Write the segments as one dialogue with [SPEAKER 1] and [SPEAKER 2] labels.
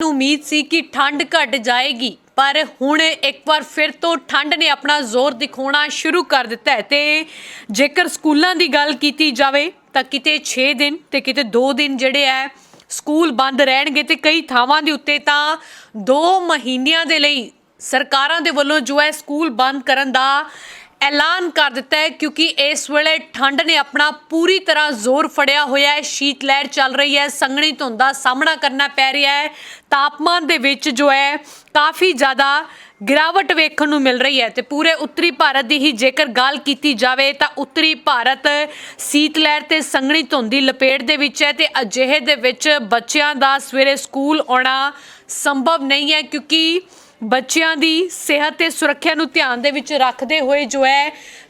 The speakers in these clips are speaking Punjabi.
[SPEAKER 1] ਨੂੰ ਉਮੀਦ ਸੀ ਕਿ ਠੰਡ ਘਟ ਜਾਏਗੀ, ਪਰ ਹੁਣ ਇੱਕ ਵਾਰ ਫਿਰ ਤੋਂ ਠੰਡ ਨੇ ਆਪਣਾ ਜ਼ੋਰ ਦਿਖਾਉਣਾ ਸ਼ੁਰੂ ਕਰ ਦਿੱਤਾ ਹੈ ਤੇ ਜੇਕਰ ਸਕੂਲਾਂ ਦੀ ਗੱਲ ਕੀਤੀ ਜਾਵੇ ਤਾਂ ਕਿਤੇ 6 ਦਿਨ ਤੇ ਕਿਤੇ 2 ਦਿਨ ਜਿਹੜੇ ਹੈ, ਸਕੂਲ ਬੰਦ ਰਹਿਣਗੇ ਤੇ ਕਈ ਥਾਵਾਂ ਦੇ ਉੱਤੇ ਤਾਂ 2 ਮਹੀਨਿਆਂ ਦੇ ਲਈ ਸਰਕਾਰਾਂ ਦੇ ਵੱਲੋਂ ਜੋ ਹੈ, ਸਕੂਲ ਬੰਦ ਕਰਨ ਦਾ ਐਲਾਨ ਕਰ ਦਿੱਤਾ ਹੈ ਕਿਉਂਕਿ ਇਸ ਵੇਲੇ ਠੰਡ ਨੇ ਆਪਣਾ ਪੂਰੀ ਤਰ੍ਹਾਂ ਜ਼ੋਰ ਫੜਿਆ ਹੋਇਆ ਹੈ। ਸ਼ੀਤ ਲਹਿਰ ਚੱਲ ਰਹੀ ਹੈ। ਸੰਘਣੀ ਧੁੰਦ ਦਾ ਸਾਹਮਣਾ ਕਰਨਾ ਪੈ ਰਿਹਾ ਹੈ। ਤਾਪਮਾਨ ਦੇ ਵਿੱਚ ਜੋ ਹੈ, ਕਾਫੀ ਜ਼ਿਆਦਾ ਗਿਰਾਵਟ ਵੇਖਣ ਨੂੰ ਮਿਲ ਰਹੀ ਹੈ ਤੇ ਪੂਰੇ ਉੱਤਰੀ ਭਾਰਤ ਦੀ ਹੀ ਜੇਕਰ ਗੱਲ ਕੀਤੀ ਜਾਵੇ ਤਾਂ ਉੱਤਰੀ ਭਾਰਤ ਸੀਤ ਲਹਿਰ ਤੇ ਸੰਘਣੀ ਧੁੰਦ ਦੀ ਲਪੇਟ ਦੇ ਵਿੱਚ ਹੈ ਤੇ ਅਜਿਹੇ ਦੇ ਵਿੱਚ ਬੱਚਿਆਂ ਦਾ ਸਵੇਰੇ ਸਕੂਲ ਆਉਣਾ ਸੰਭਵ ਨਹੀਂ ਹੈ ਕਿਉਂਕਿ ਬੱਚਿਆਂ ਦੀ ਸਿਹਤ ਤੇ ਸੁਰੱਖਿਆ ਨੂੰ ਧਿਆਨ ਦੇ ਵਿੱਚ ਰੱਖਦੇ ਹੋਏ ਜੋ ਹੈ,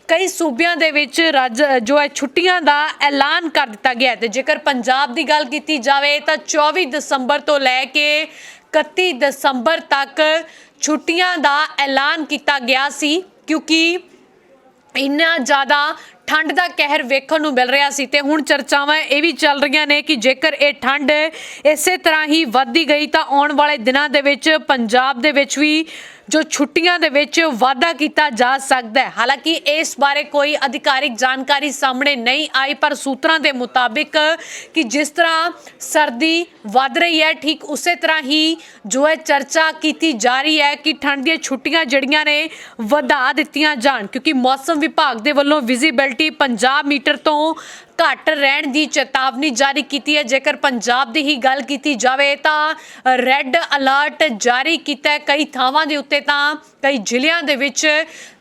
[SPEAKER 1] ਕਈ ਸੂਬਿਆਂ ਦੇ ਵਿੱਚ ਰਾਜ, ਜੋ ਹੈ ਛੁੱਟੀਆਂ ਦਾ ਐਲਾਨ ਕਰ ਦਿੱਤਾ ਗਿਆ ਹੈ ਤੇ ਜੇਕਰ ਪੰਜਾਬ ਦੀ ਗੱਲ ਕੀਤੀ ਜਾਵੇ ਤਾਂ 24 ਦਸੰਬਰ ਤੋਂ ਲੈ ਕੇ 31 ਦਸੰਬਰ ਤੱਕ ਛੁੱਟੀਆਂ ਦਾ ਐਲਾਨ ਕੀਤਾ ਗਿਆ ਸੀ ਕਿਉਂਕਿ ਇੰਨਾ ਜ਼ਿਆਦਾ ਠੰਡ ਦਾ ਕਹਿਰ ਵੇਖਣ ਨੂੰ ਮਿਲ ਰਿਹਾ ਸੀ ਤੇ ਹੁਣ ਚਰਚਾਵਾਂ ਇਹ ਵੀ ਚੱਲ ਰਹੀਆਂ ਨੇ ਕਿ ਜੇਕਰ ਇਹ ਠੰਡ ਇਸੇ ਤਰ੍ਹਾਂ ਹੀ ਵੱਧਦੀ ਗਈ ਤਾਂ ਆਉਣ ਵਾਲੇ ਦਿਨਾਂ ਦੇ ਵਿੱਚ ਪੰਜਾਬ ਦੇ ਵਿੱਚ ਵੀ ਜੋ ਛੁੱਟੀਆਂ ਦੇ ਵਿੱਚ ਵਾਧਾ ਕੀਤਾ ਜਾ ਸਕਦਾ ਹੈ। ਹਾਲਾਂਕਿ ਇਸ ਬਾਰੇ ਕੋਈ ਅਧਿਕਾਰਿਕ ਜਾਣਕਾਰੀ ਸਾਹਮਣੇ ਨਹੀਂ ਆਈ, ਪਰ ਸੂਤਰਾਂ ਦੇ ਮੁਤਾਬਿਕ ਕਿ ਜਿਸ ਤਰ੍ਹਾਂ ਸਰਦੀ ਵੱਧ ਰਹੀ ਹੈ, ਠੀਕ ਉਸੇ ਤਰ੍ਹਾਂ ਹੀ ਜੋ ਹੈ ਚਰਚਾ ਕੀਤੀ ਜਾ ਰਹੀ ਹੈ ਕਿ ਠੰਡ ਦੀਆਂ ਛੁੱਟੀਆਂ ਜਿਹੜੀਆਂ ਨੇ ਵਧਾ ਦਿੱਤੀਆਂ ਜਾਣ, ਕਿਉਂਕਿ ਮੌਸਮ ਵਿਭਾਗ ਦੇ ਵੱਲੋਂ ਵਿਜ਼ਿਬਿਲਟੀ 50 ਮੀਟਰ ਤੋਂ ਘੱਟ ਰਹਿਣ ਦੀ ਚੇਤਾਵਨੀ ਜਾਰੀ ਕੀਤੀ ਹੈ। ਜੇਕਰ ਪੰਜਾਬ ਦੀ ਹੀ ਗੱਲ ਕੀਤੀ ਜਾਵੇ ਤਾਂ ਰੈੱਡ ਅਲਰਟ ਜਾਰੀ ਕੀਤਾ ਹੈ। ਕਈ ਥਾਵਾਂ ਦੇ ਉੱਤੇ ਤਾਂ ਕਈ ਜ਼ਿਲ੍ਹਿਆਂ ਦੇ ਵਿੱਚ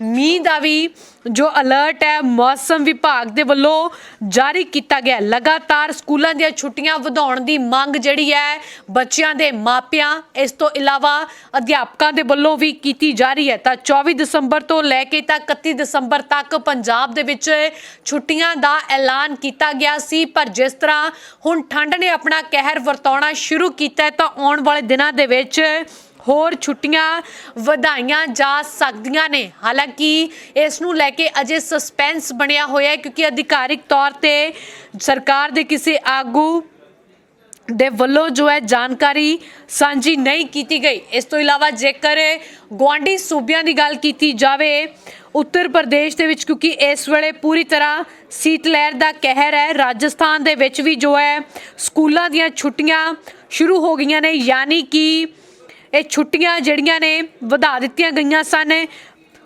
[SPEAKER 1] ਮੀਂਹ ਦਾ ਵੀ ਜੋ ਅਲਰਟ ਹੈ, ਮੌਸਮ ਵਿਭਾਗ ਦੇ ਵੱਲੋਂ ਜਾਰੀ ਕੀਤਾ ਗਿਆ। ਲਗਾਤਾਰ ਸਕੂਲਾਂ ਦੀਆਂ ਛੁੱਟੀਆਂ ਵਧਾਉਣ ਦੀ ਮੰਗ ਜਿਹੜੀ ਹੈ, ਬੱਚਿਆਂ ਦੇ ਮਾਪਿਆਂ, ਇਸ ਤੋਂ ਇਲਾਵਾ ਅਧਿਆਪਕਾਂ ਦੇ ਵੱਲੋਂ ਵੀ ਕੀਤੀ ਜਾ ਰਹੀ ਹੈ। ਤਾਂ 24 ਦਸੰਬਰ ਤੋਂ ਲੈ ਕੇ ਤਾਂ 31 ਦਸੰਬਰ ਤੱਕ ਪੰਜਾਬ ਦੇ ਵਿੱਚ ਛੁੱਟੀਆਂ ਦਾ ਐਲਾਨ ਕੀਤਾ ਗਿਆ ਸੀ। ਪਰ ਜਿਸ ਤਰ੍ਹਾਂ ਹੁਣ ਠੰਡ ਨੇ ਆਪਣਾ ਕਹਿਰ ਵਰਤਾਉਣਾ ਸ਼ੁਰੂ ਕੀਤਾ ਤਾਂ ਆਉਣ ਵਾਲੇ ਦਿਨਾਂ ਦੇ ਵਿੱਚ ਹੋਰ ਛੁੱਟੀਆਂ ਵਧਾਈਆਂ ਜਾ ਸਕਦੀਆਂ ਨੇ। ਹਾਲਾਂਕਿ ਇਸ ਨੂੰ ਲੈ ਕੇ ਅਜੇ ਸਸਪੈਂਸ ਬਣਿਆ ਹੋਇਆ ਹੈ ਕਿਉਂਕਿ ਅਧਿਕਾਰਿਕ ਤੌਰ ਤੇ ਸਰਕਾਰ ਦੇ ਕਿਸੇ ਆਗੂ ਦੇ ਵੱਲੋਂ ਜੋ ਹੈ ਜਾਣਕਾਰੀ ਸਾਂਝੀ ਨਹੀਂ ਕੀਤੀ ਗਈ। ਇਸ ਤੋਂ ਇਲਾਵਾ ਜੇਕਰ ਗਵਾਂਡੀ ਸੂਬਿਆਂ ਦੀ ਗੱਲ ਕੀਤੀ ਜਾਵੇ, ਉੱਤਰ ਪ੍ਰਦੇਸ਼ ਦੇ ਵਿੱਚ ਕਿਉਂਕਿ ਇਸ ਵੇਲੇ ਪੂਰੀ ਤਰ੍ਹਾਂ ਸੀਤ ਲਹਿਰ ਦਾ ਕਹਿਰ ਹੈ। ਰਾਜਸਥਾਨ ਦੇ ਵਿੱਚ ਵੀ ਜੋ ਹੈ ਸਕੂਲਾਂ ਦੀਆਂ ਛੁੱਟੀਆਂ ਸ਼ੁਰੂ ਹੋ ਗਈਆਂ ਨੇ। ਯਾਨੀ ਕਿ ਇਹ ਛੁੱਟੀਆਂ ਜਿਹੜੀਆਂ ਨੇ ਵਧਾ ਦਿੱਤੀਆਂ ਗਈਆਂ ਸਨ।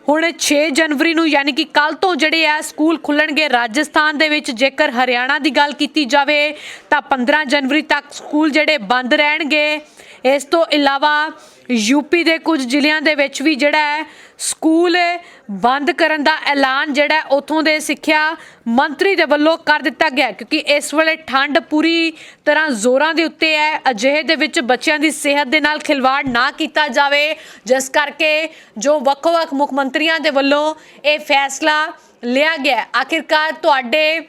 [SPEAKER 1] ਹੁਣ 6 ਜਨਵਰੀ ਨੂੰ ਯਾਨੀ ਕਿ ਕੱਲ ਤੋਂ ਜਿਹੜੇ ਆ ਸਕੂਲ ਖੁੱਲਣਗੇ ਰਾਜਸਥਾਨ ਦੇ ਵਿੱਚ, ਜੇਕਰ ਹਰਿਆਣਾ ਦੀ ਗੱਲ ਕੀਤੀ ਜਾਵੇ, ਤਾਂ 15 ਜਨਵਰੀ ਤੱਕ ਸਕੂਲ ਜਿਹੜੇ ਬੰਦ ਰਹਿਣਗੇ। ਇਸ ਤੋਂ ਇਲਾਵਾ ਯੂਪੀ ਦੇ ਕੁਝ ਜ਼ਿਲ੍ਹਿਆਂ ਦੇ ਵਿੱਚ ਵੀ ਜਿਹੜਾ ਹੈ ਸਕੂਲ ਬੰਦ ਕਰਨ ਦਾ ਐਲਾਨ ਜਿਹੜਾ ਹੈ, ਉੱਥੋਂ ਦੇ ਸਿੱਖਿਆ ਮੰਤਰੀ ਦੇ ਵੱਲੋਂ ਕਰ ਦਿੱਤਾ ਗਿਆ ਕਿਉਂਕਿ ਇਸ ਵੇਲੇ ਠੰਡ ਪੂਰੀ ਤਰ੍ਹਾਂ ਜ਼ੋਰਾਂ ਦੇ ਉੱਤੇ ਹੈ। ਅਜਿਹੇ ਦੇ ਵਿੱਚ ਬੱਚਿਆਂ ਦੀ ਸਿਹਤ ਦੇ ਨਾਲ ਖਿਲਵਾੜ ਨਾ ਕੀਤਾ ਜਾਵੇ। ਜਿਸ ਕਰਕੇ ਜੋ ਵੱਖੋ ਵੱਖ ਮੁੱਖ ਮੰਤਰੀਆਂ ਦੇ ਵੱਲੋਂ ਇਹ ਫੈਸਲਾ ਲਿਆ ਗਿਆ ਆਖਿਰਕਾਰ ਤੁਹਾਡੇ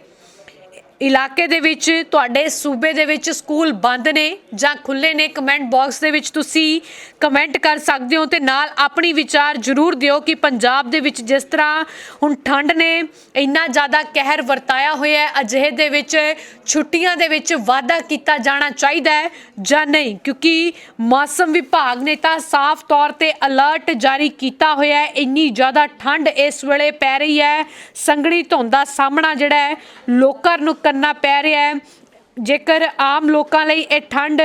[SPEAKER 1] ਇਲਾਕੇ ਦੇ ਵਿੱਚ ਤੁਹਾਡੇ ਸੂਬੇ ਦੇ ਵਿੱਚ ਸਕੂਲ ਬੰਦ ਨੇ ਜਾਂ ਖੁੱਲੇ ਨੇ? ਕਮੈਂਟ ਬਾਕਸ ਦੇ ਵਿੱਚ ਤੁਸੀਂ ਕਮੈਂਟ ਕਰ ਸਕਦੇ ਹੋ ਤੇ ਨਾਲ ਆਪਣੀ ਵਿਚਾਰ ਜ਼ਰੂਰ ਦਿਓ ਕਿ ਪੰਜਾਬ ਦੇ ਵਿੱਚ ਜਿਸ ਤਰ੍ਹਾਂ ਹੁਣ ਠੰਡ ਨੇ ਇੰਨਾ ਜ਼ਿਆਦਾ ਕਹਿਰ ਵਰਤਾਇਆ ਹੋਇਆ ਹੈ, ਅਜਿਹੇ ਦੇ ਵਿੱਚ ਛੁੱਟੀਆਂ ਦੇ ਵਿੱਚ ਵਾਧਾ ਕੀਤਾ ਜਾਣਾ ਚਾਹੀਦਾ ਹੈ ਜਾਂ ਨਹੀਂ? ਕਿਉਂਕਿ ਮੌਸਮ ਵਿਭਾਗ ਨੇ ਤਾਂ ਸਾਫ਼ ਤੌਰ ਤੇ ਅਲਰਟ ਜਾਰੀ ਕੀਤਾ ਹੋਇਆ ਹੈ, ਇੰਨੀ ਜ਼ਿਆਦਾ ਠੰਡ ਇਸ ਵੇਲੇ ਪੈ ਰਹੀ ਹੈ। ਸੰਘਣੀ ਧੁੰਦ ਦਾ ਸਾਹਮਣਾ ਜਿਹੜਾ ਹੈ, ਲੋਕਾਂ ਨੂੰ ਕਰਨਾ ਪੈ ਰਿਹਾ ਹੈ। ਜੇਕਰ ਆਮ ਲੋਕਾਂ ਲਈ ਇਹ ਠੰਡ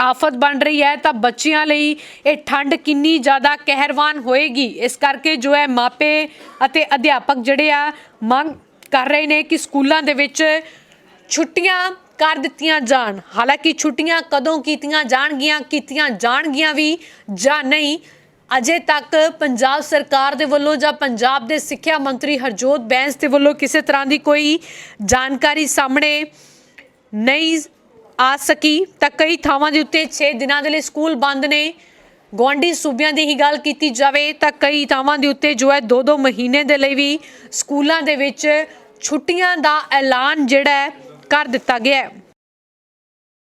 [SPEAKER 1] ਆਫਤ ਬਣ ਰਹੀ ਹੈ, ਤਾਂ ਬੱਚਿਆਂ ਲਈ ਇਹ ਠੰਡ ਕਿੰਨੀ ਜ਼ਿਆਦਾ ਕਹਿਰਵਾਨ ਹੋਏਗੀ। ਇਸ ਕਰਕੇ ਜੋ ਹੈ ਮਾਪੇ ਅਤੇ ਅਧਿਆਪਕ ਜਿਹੜੇ ਆ, ਮੰਗ ਕਰ ਰਹੇ ਨੇ ਕਿ ਸਕੂਲਾਂ ਦੇ ਵਿੱਚ ਛੁੱਟੀਆਂ ਕਰ ਦਿੱਤੀਆਂ ਜਾਣ। ਹਾਲਾਂਕਿ ਛੁੱਟੀਆਂ ਕਦੋਂ ਕੀਤੀਆਂ ਜਾਣਗੀਆਂ ਕੀਤੀਆਂ ਜਾਣਗੀਆਂ ਵੀ ਜਾਂ ਨਹੀਂ ਅਜੇ ਤੱਕ ਪੰਜਾਬ ਸਰਕਾਰ ਦੇ ਵੱਲੋਂ ਜਾਂ ਪੰਜਾਬ ਦੇ ਸਿੱਖਿਆ ਮੰਤਰੀ ਹਰਜੋਤ ਬੈਂਸ ਦੇ ਵੱਲੋਂ ਕਿਸੇ ਤਰ੍ਹਾਂ ਦੀ ਕੋਈ ਜਾਣਕਾਰੀ ਸਾਹਮਣੇ ਨਹੀਂ ਆ ਸਕੀ, ਤਾਂ ਕਈ ਥਾਵਾਂ ਦੇ ਉੱਤੇ 6 ਦਿਨਾਂ ਦੇ ਲਈ ਸਕੂਲ ਬੰਦ ਨੇ। ਗੁਆਂਢੀ ਸੂਬਿਆਂ ਦੀ ਹੀ ਗੱਲ ਕੀਤੀ ਜਾਵੇ, ਤਾਂ ਕਈ ਥਾਵਾਂ ਦੇ ਉੱਤੇ ਜੋ ਹੈ 2-2 ਮਹੀਨੇ ਦੇ ਲਈ ਵੀ ਸਕੂਲਾਂ ਦੇ ਵਿੱਚ ਛੁੱਟੀਆਂ ਦਾ ਐਲਾਨ ਜਿਹੜਾ ਹੈ ਕਰ ਦਿੱਤਾ ਗਿਆ ਹੈ।